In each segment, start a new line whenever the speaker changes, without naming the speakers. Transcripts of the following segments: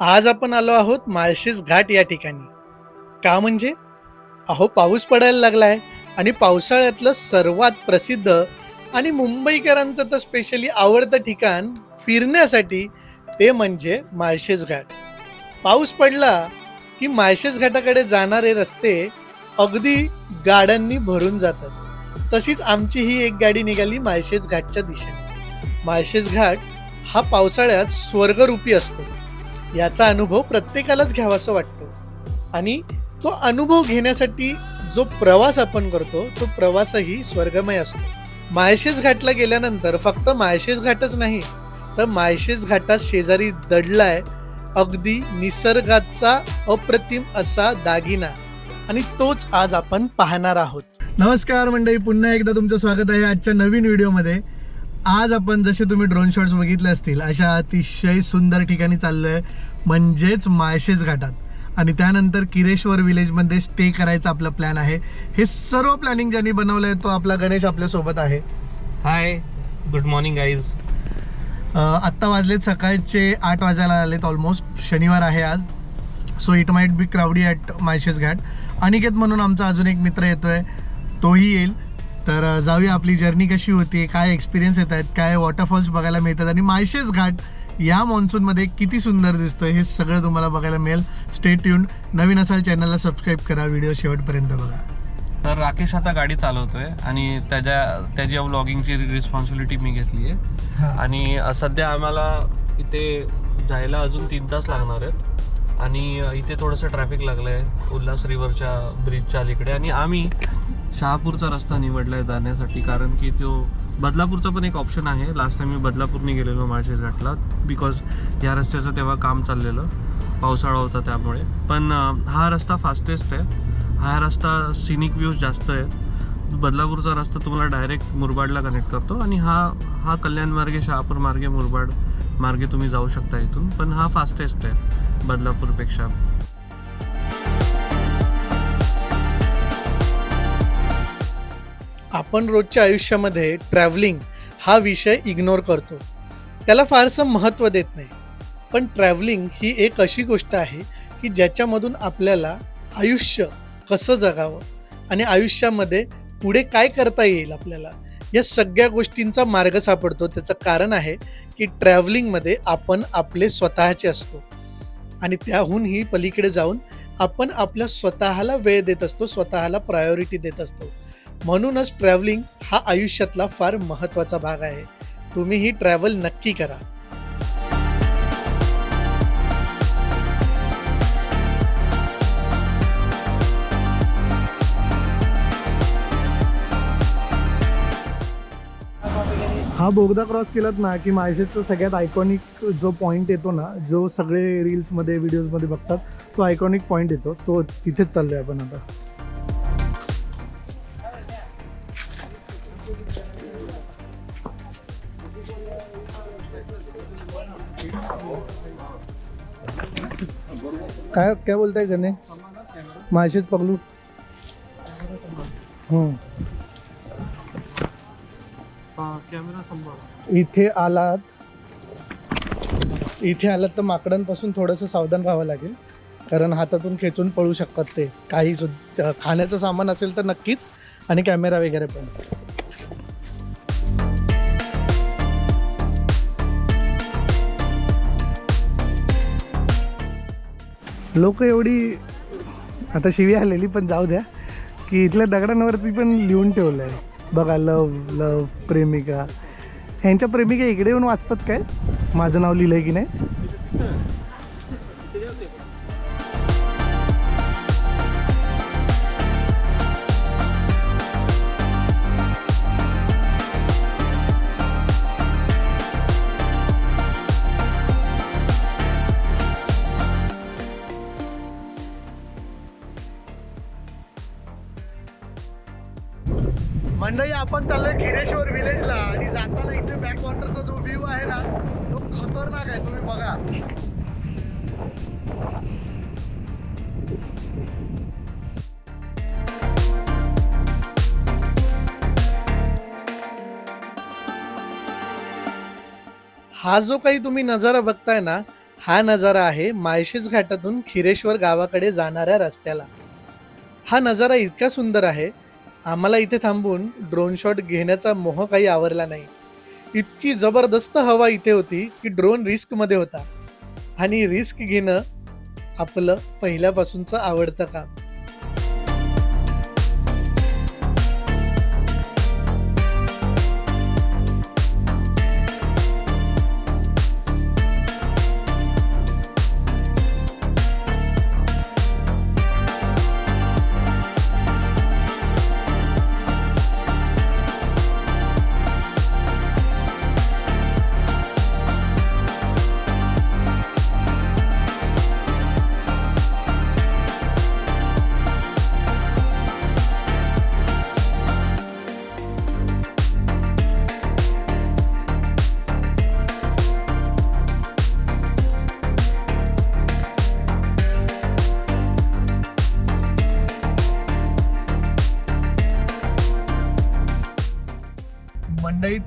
आज आपण आलो आहोत माळशेज घाट या ठिकाणी. का म्हणजे? अहो पाऊस पडायला लागलाय आणि पावसाळ्यातलं सर्वात प्रसिद्ध आणि मुंबईकरांचं तर स्पेशली आवडतं ठिकाण फिरण्यासाठी ते म्हणजे माळशेज घाट. पाऊस पडला की माळशेज घाटाकडे जाणारे रस्ते अगदी गाड्यांनी भरून जातात. तशीच आमची ही एक गाडी निघाली माळशेज घाटच्या दिशेने. माळशेज घाट हा पावसाळ्यात स्वर्गरूपी असतो. याचा अनुभव प्रत्येकालाच घ्यावासा वाटतो. आणि तो अनुभव घेण्यासाठी जो प्रवास आपण करतो तो प्रवासही स्वर्गमय असतो. माळशेज घाटला गेल्यानंतर फक्त माळशेज घाटच नाही तर माळशेज घाटात शेजारी दडलाय अगदी निसर्गाचा अप्रतिम असा दागिना. आणि तोच आज आपण पाहणार आहोत. नमस्कार मंडळी पुन्हा एकदा तुमचं स्वागत आहे आजच्या नवीन व्हिडिओमध्ये. आज आपण जसे तुम्ही ड्रोन शॉट्स बघितले असतील अशा अतिशय सुंदर ठिकाणी चाललोय म्हणजेच माळशेज घाटात. आणि त्यानंतर किरेश्वर विलेजमध्ये स्टे करायचा आपला प्लॅन आहे. हे सर्व प्लॅनिंग ज्यांनी बनवलंय तो आपला गणेश आपल्यासोबत आहे.
Hi good morning guys
um, आत्ता वाजलेत सकाळचे आठ वाजायला आलेत ऑलमोस्ट शनिवार आहे आज. So it might be crowdy at Malshej Ghat. Aniket म्हणून आमचा अजून एक मित्र येतोय. तोही येईल. तर जाऊया आपली जर्नी कशी होती काय एक्सपिरियन्स येत आहेत काय वॉटरफॉल्स बघायला मिळतात आणि मायशेस घाट या मान्सूनमध्ये किती सुंदर दिसतोय हे सगळं तुम्हाला बघायला मिळेल. स्टेट ट्यून नवीन असाल चॅनलला सबस्क्राईब करा. व्हिडिओ शेवटपर्यंत बघा.
तर राकेश आता गाडी चालवतोय आणि त्याच्या त्याच्या व्लॉगिंगची रिस्पॉन्सिबिलिटी मी घेतली आहे. आणि सध्या आम्हाला इथे जायला अजून तीन तास लागणार आहेत. आणि इथे थोडंसं ट्रॅफिक लागलं आहे उल्हास रिव्हरच्या ब्रिजच्या अलीकडे. आणि आम्ही शहापूरचा रस्ता निवडला आहे जाण्यासाठी कारण की तो बदलापूरचा पण एक ऑप्शन आहे. लास्ट टाइम मी बदलापूरने गेलेलो माळशेज घाटला बिकॉज ह्या रस्त्याचं तेव्हा काम चाललेलं. पावसाळा होता त्यामुळे. पण हा रस्ता फास्टेस्ट आहे. हा रस्ता सिनिक व्ह्यूज जास्त आहे बदलापूरचा रस्ता तुम्हाला डायरेक्ट मुरबाडला कनेक्ट करतो आणि हा हा कल्याण मार्गे शहापूर मार्गे मुरबाड मार्गे तुम्ही जाऊ शकता इथून. पण हा फास्टेस्ट आहे बदलापूरपेक्षा.
आपण रोजच्या आयुष्यामध्ये ट्रॅव्हलिंग हा विषय इग्नोर करतो. त्याला फारसं महत्त्व देत नाही. पण ट्रॅव्हलिंग ही एक अशी गोष्ट आहे की ज्याच्यामधून आपल्याला आयुष्य कसं जगावं आणि आयुष्यामध्ये पुढे काय करता येईल आपल्याला या सगळ्या गोष्टींचा मार्ग सापडतो. त्याचं कारण आहे की ट्रॅव्हलिंगमध्ये आपण आपले स्वतःचे असतो. आणि त्याहूनही पलीकडे जाऊन आपण आपल्या स्वतःला वेळ देत असतो स्वतःला प्रायोरिटी देत असतो. म्हणूनच ट्रॅव्हलिंग हा आयुष्यातला फार महत्त्वाचा भाग आहे. तुम्हीही ट्रॅव्हल नक्की करा. हा बोगदा क्रॉस केलात ना की माळशेजचा सगळ्यात आयकॉनिक जो पॉईंट येतो ना जो सगळे रील्समध्ये व्हिडिओजमध्ये बघतात तो आयकॉनिक पॉईंट येतो. तो तिथेच चाललोय आपण आता. काय काय बोलताय गणे? माझेच पगलू इथे आलात. इथे आलात तर माकडांपासून थोडंसं सावधान राहावं लागेल. कारण हातातून खेचून पळू शकतात ते. काही सुद्धा खाण्याचं सामान असेल तर नक्कीच. आणि कॅमेरा वगैरे पण. लोक एवढी आता शिवी आलेली पण जाऊ द्या की इथल्या दगडांवरती पण लिहून ठेवलं आहे बघा लव लव प्रेमिका. ह्यांच्या प्रेमिका इकडे येऊन वाचतात काय? माझं नाव लिहिलं आहे की नाही? मंडळी आपण चाललोय खिरेश्वर विलेजला आणि जाताना इथे बॅक वॉटरचा जो व्ह्यू आहे ना तो खतरनाक आहे तुम्ही बघा. हा जो काही तुम्ही नजारा बघताय ना हा नजारा आहे माळशेज घाटातून खिरेश्वर गावाकडे जाणाऱ्या रस्त्याला. हा नजारा इतका सुंदर आहे आम्हाला इथे थांबून ड्रोन शॉट घेण्याचा मोह काही आवरला नाही. इतकी जबरदस्त हवा इथे होती की ड्रोन रिस्कमध्ये होता. आणि रिस्क घेणं आपलं पहिल्यापासूनचं आवडतं काम.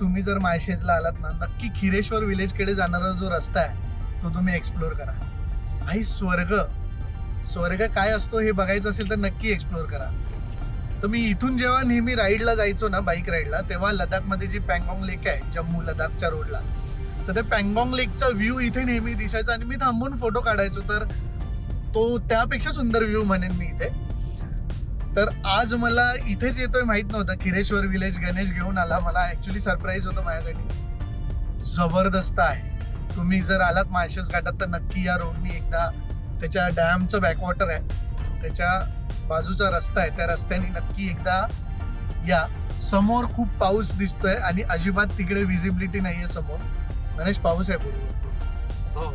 तुम्ही जर माळशेजला आलात ना नक्की खिरेश्वर विलेजकडे जाणारा जो रस्ता आहे तो तुम्ही एक्सप्लोर करा. भाई स्वर्ग. स्वर्ग काय असतो हे बघायचं असेल तर नक्की एक्सप्लोर करा. तर मी इथून जेव्हा नेहमी राईडला जायचो ना बाईक राईडला तेव्हा लडाखमध्ये जी पँगॉंग लेक आहे जम्मू लडाखच्या रोडला तर ते पँगॉंग लेकचा व्ह्यू इथे नेहमी दिसायचा आणि मी थांबून फोटो काढायचो. तर तो त्यापेक्षा सुंदर व्ह्यू म्हणेन मी इथे. तर आज मला इथेच येतोय माहीत नव्हतं. खिरेश्वर विलेज गणेश घेऊन आला. मला ऍक्च्युली सरप्राईज होतं माझ्यासाठी. जबरदस्त आहे. तुम्ही जर आलात माळशेज घाटात तर नक्की या रोडनी एकदा. त्याच्या डॅमचं बॅकवॉटर आहे. त्याच्या बाजूचा रस्ता आहे. त्या रस्त्याने नक्की एकदा या. समोर खूप पाऊस दिसतोय आणि अजिबात तिकडे विजिबिलिटी नाहीये समोर. गणेश पाऊस आहे पूर्ण
हो.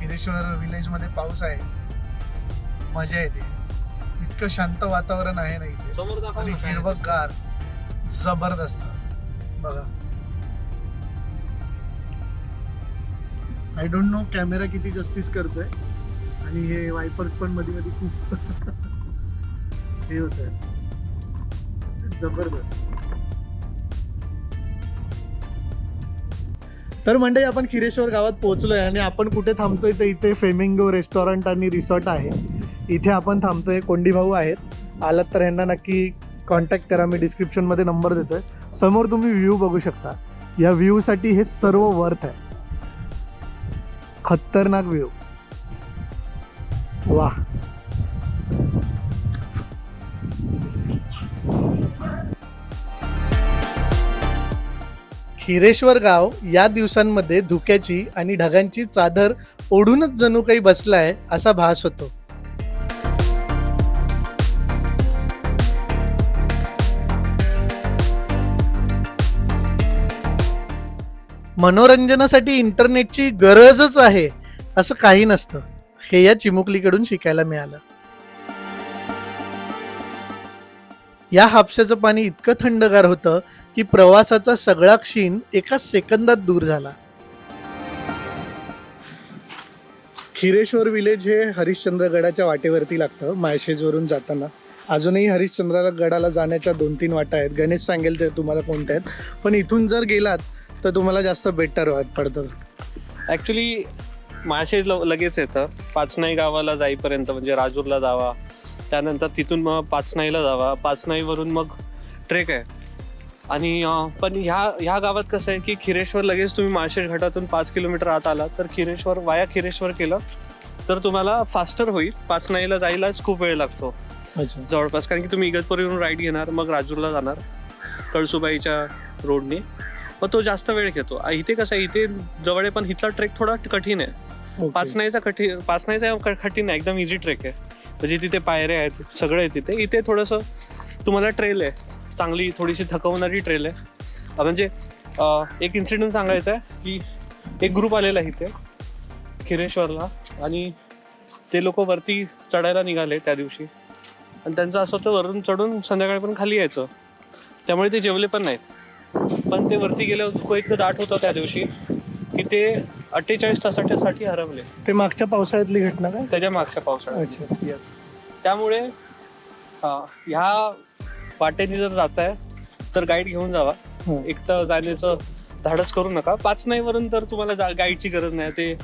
किरेश्वर विलेजमध्ये पाऊस आहे. मजा येते. इतकं शांत वातावरण आहे ना इथे.
समोर दाखव
आणि
ना काय
हिरवगार जबरदस्त. बघा. आय डोंट नो कॅमेरा किती जस्टिस करतोय. आणि हे वायपर्स पण मध्ये मध्ये खूप हे होत जबरदस्त. तर मंडळी आपण खिरेश्वर गावात पोहोचलोय आणि आपण कुठे थांबतोय तर इथे फेमिंगो रेस्टॉरंट आणि रिसॉर्ट आहे. इथे आपण थांबतोय. कोंडी भाऊ आहेत. आलात तर यांना नक्की कॉन्टॅक्ट करा. मी डिस्क्रिप्शनमध्ये नंबर देतोय. समोर तुम्ही व्ह्यू बघू शकता. या व्ह्यूसाठी हे सर्व वर्थ आहे. खतरनाक व्ह्यू वा खिरेश्वर गाव या दिवसांमध्ये धुक्याची आणि ढगांची चादर ओढूनच जणू काही बसलाय असा भास होतो. मनोरंजनासाठी इंटरनेटची गरजच आहे असं काही नसतं. हे या चिमुकलीकडून शिकायला मिळालं. या हापशाचं पाणी इतकं थंडगार होतं की प्रवासाचा सगळा क्षीण एका सेकंदात दूर झाला. खिरेश्वर विलेज हे हरिश्चंद्र गडाच्या वाटेवरती लागतं माळशेजवरून जाताना. अजूनही हरिश्चंद्र गडाला जाण्याच्या दोन तीन वाटा आहेत. गणेश सांगेल ते तुम्हाला कोणत्या आहेत. पण इथून जर गेलात तर तुम्हाला जास्त बेटर पडतं.
ऍक्च्युली माळशेज ल- लगेच येतं. पाचनाई गावाला जाईपर्यंत म्हणजे राजूरला जावा. त्यानंतर तिथून मग पाचनाईला जावा. पाचनाईवरून मग ट्रेक आहे. आणि अं, पण ह्या ह्या गावात कसं आहे की खिरेश्वर लगेच तुम्ही माळशेज घाटातून पाच किलोमीटर आत आला तर खिरेश्वर वाया खिरेश्वर केलं तर तुम्हाला फास्टर होईल. पाचनाईला जायलाच खूप वेळ लागतो.
अच्छा.
जवळपास. कारण की तुम्ही इगतपुरीवरून राईड घेणार मग राजूरला जाणार. कळसुबाईच्या रोडने मग तो जास्त वेळ घेतो. इथे कसं आहे इथे जवळ आहे पण इथला ट्रेक थोडा कठीण आहे. पाचनाईचा कठीण पाचनाईचा कठीण आहे एकदम इझी ट्रेक आहे. म्हणजे तिथे पायऱ्या आहेत सगळं आहे तिथे. इथे थोडंसं तुम्हाला ट्रेल आहे. चांगली थोडीशी थकवणारी ट्रेल आहे. म्हणजे एक इन्सिडेंट सांगायचा आहे की एक ग्रुप आलेला आहे इथे खिरेश्वरला. आणि ते लोक वरती चढायला निघाले त्या दिवशी. आणि त्यांचं असं होतं वरून चढून संध्याकाळी पण खाली यायचं. त्यामुळे ते जेवले पण नाहीत. पण ते वरती गेल्यावर इतकं दाट होतं त्या दिवशी की ते अठ्ठेचाळीस तासासाठी हरवले.
ते मागच्या पावसाळ्यातली घटना काय?
त्याच्या मागच्या पावसाळ्यात.
अच्छा
येस त्यामुळे ह्या वाटेने जर जाताय तर गाईड घेऊन जावा.
हो.
एक तर जाण्याचं धाडस करू नका. पाच नाही वरून तर तुम्हाला गाईडची गरज नाही. ते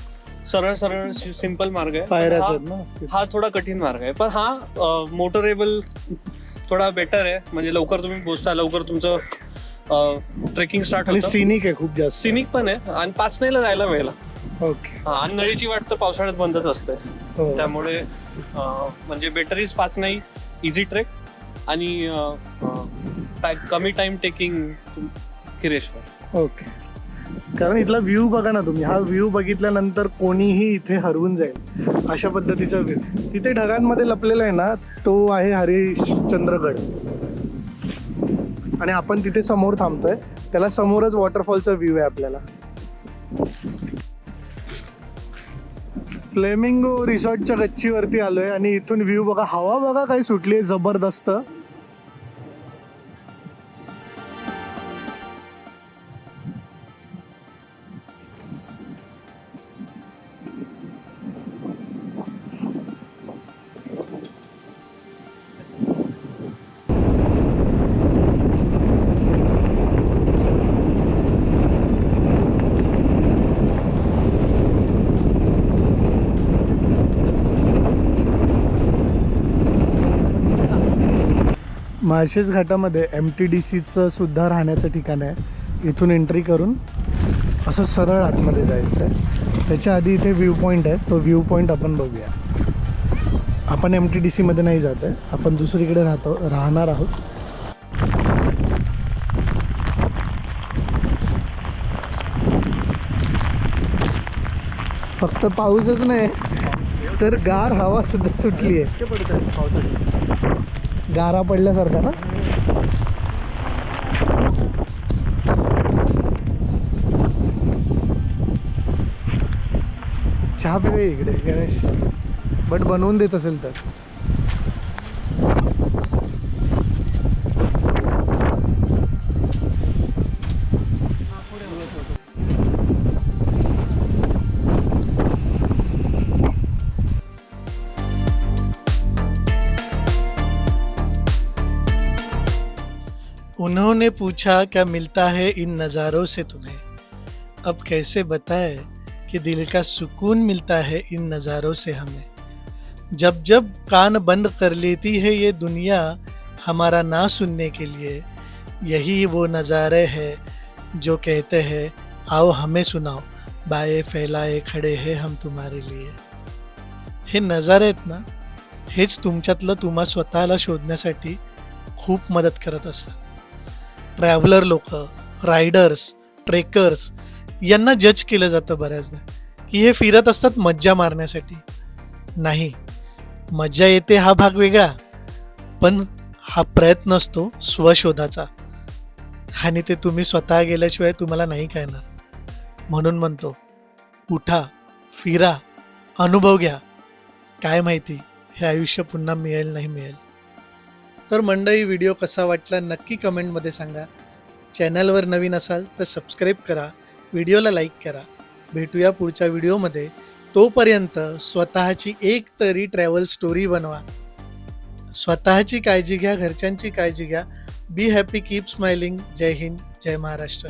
सरळ सरळ सिंपल मार्ग आहे. हा- हा थोडा कठीण मार्ग आहे. पण हा मोटरेबल थोडा बेटर आहे. म्हणजे लवकर तुम्ही पोहोचता लवकर तुमचं ट्रेकिंग स्टार्ट
आणि
होतं.
सिनिक आहे खूप जास्त.
सिनिक पण आहे. आणि पाच नाहीला जायला मिळेल
ओके.
हा, आणि नळीची वाट तर पावसाळ्यात बंदच असते.
हो.
त्यामुळे अं, म्हणजे बेटर इज पाच नाही इझी ट्रेक आणि अं, अं, टाय- कमी टाइम टेकिंग किरेश्वर
ओके. कारण इथला व्ह्यू बघा ना तुम्ही. हा व्ह्यू बघितल्यानंतर कोणीही इथे हरवून जाईल. अशा पद्धतीचा व्ह्यू तिथे ढगांमध्ये लपलेला आहे ना तो आहे हरिश्चंद्रगड. आणि आपण तिथे समोर थांबतोय. त्याला समोरच वॉटरफॉलचा व्ह्यू आहे आपल्याला. फ्लेमिंगो रिसॉर्टच्या गच्चीवरती आलोय आणि इथून व्ह्यू बघा. हवा बघा काही सुटली आहे जबरदस्त. माळशेज घाटामध्ये एम टी डी सीचं सुद्धा राहण्याचं ठिकाण आहे. इथून एंट्री करून असं सरळ आतमध्ये जायचं आहे. त्याच्या आधी इथे व्ह्यू पॉईंट आहे. तो व्ह्यू पॉईंट आपण बघूया. आपण एम टी डी सीमध्ये नाही जात आहे. आपण दुसरीकडे राहतो राहणार आहोत. फक्त पाऊसच नाही तर गार हवा सुद्धा सुटली आहे. गारा पडल्यासारखा ना? चहा पिऊया इकडे गणेश. बट बनवून देत असेल तर. उन्होंने पूछा, क्या मिलता है इन नज़ारों से तुम्हें? अब कैसे बताए कि दिल का सुकून मिलता है इन नज़ारों से हमें? जब जब कान बंद कर लेती है ये दुनिया हमारा ना सुनने के लिए, यही वो नज़ारे हैं जो कहते हैं, आओ हमें सुनाओ, बाए, फैलाए, खडे हे हम तुम्हारे लिए। हे नजारे आहेत ना हेच तुमच्यातलं तुम्हा स्वतःला शोधण्यासाठी खूप मदत करत असतात. ट्रॅव्हलर लोक रायडर्स ट्रेकर्स यांना जज केलं जातं बऱ्याचदा की हे फिरत असतात मज्जा मारण्यासाठी. नाही मज्जा येते हा भाग वेगळा पण हा प्रयत्न असतो स्वशोधाचा. आणि ते तुम्ही स्वतः गेल्याशिवाय तुम्हाला नाही कळणार. म्हणून म्हणतो उठा फिरा अनुभव घ्या. काय माहिती हे आयुष्य पुन्हा मिळेल नाही मिळेल. तर मंडळी व्हिडिओ कसा वाटला नक्की कमेंटमध्ये सांगा. चॅनलवर नवीन असाल तर सबस्क्राईब करा व्हिडिओला लाईक करा. भेटूया पुढच्या व्हिडिओमध्ये. तोपर्यंत स्वतःची एक तरी ट्रॅव्हल स्टोरी बनवा. स्वतःची काळजी घ्या घरच्यांची काळजी घ्या. बी हॅपी कीप स्माइलिंग जय हिंद जय महाराष्ट्र.